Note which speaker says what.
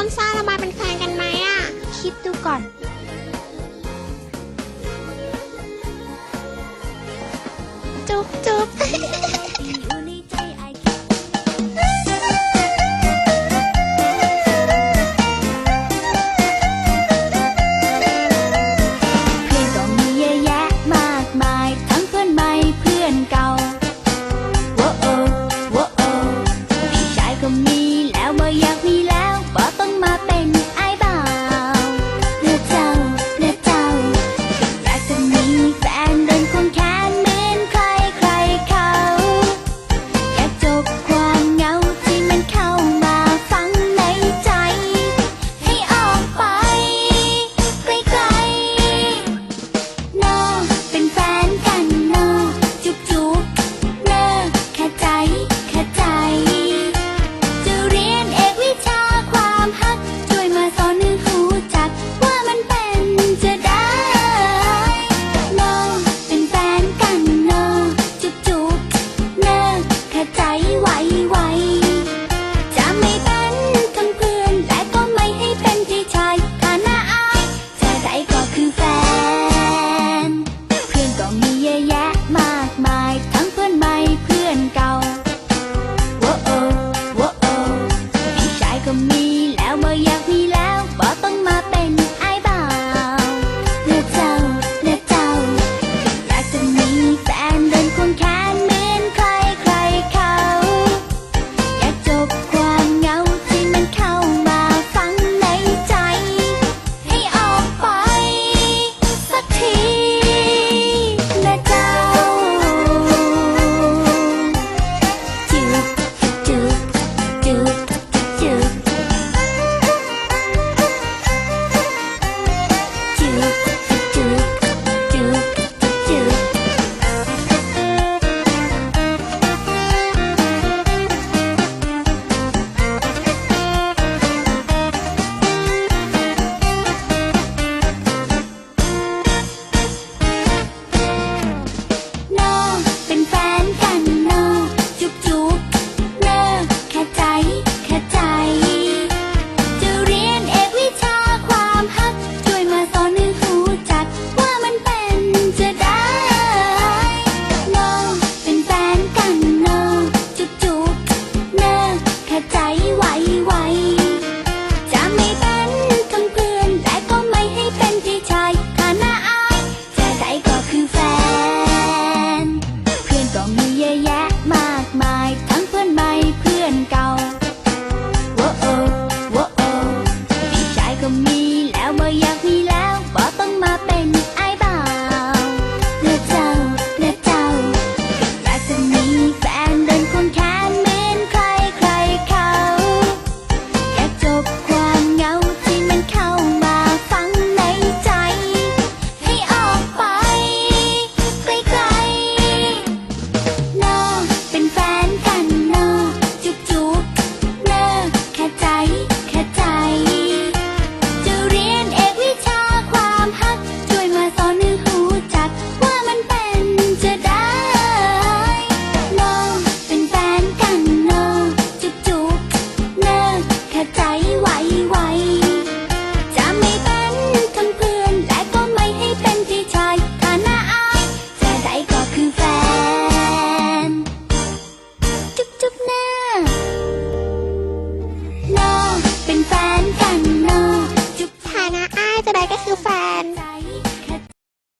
Speaker 1: ต้นซ่าเรามาเป็นแฟนกันไหมอะ
Speaker 2: คิดดูก่อน
Speaker 1: จุ๊บจุ๊บ